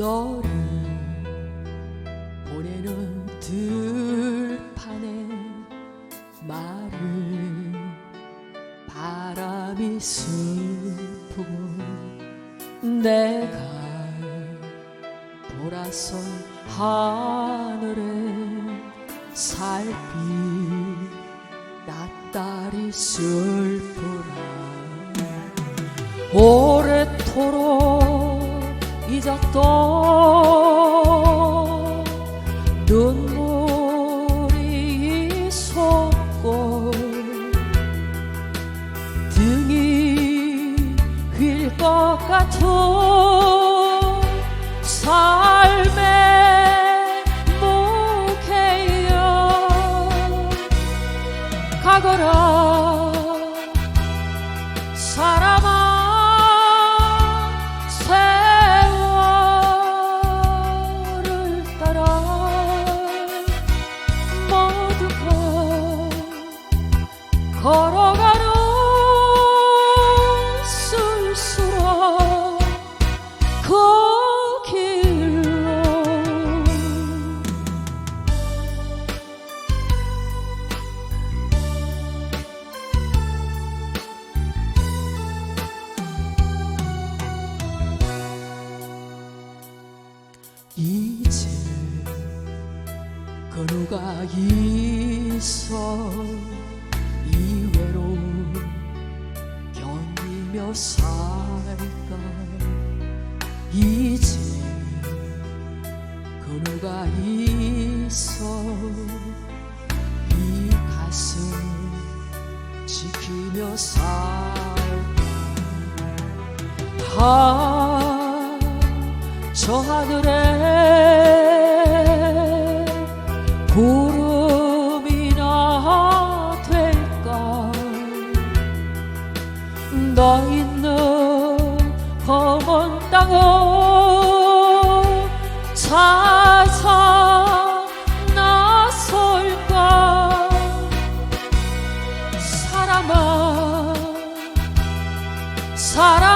너를 보내는 들판에 마른 바람이 슬프고 내가 돌아선 하늘에 살피 낯달이 슬프라. 오래도록 잊었던 눈물이 솟고 등이 휠 것 같은 삶의 무게여 가거라. 사람 걸어가는 쓸쓸한 그 길로. 이제 그 누가 있어 살까 이제 그 누가 있어? 이 가슴 지키며 살까 아저 하늘에 구 너 있는 검은 땅을 찾아 나설까? 사람아 사람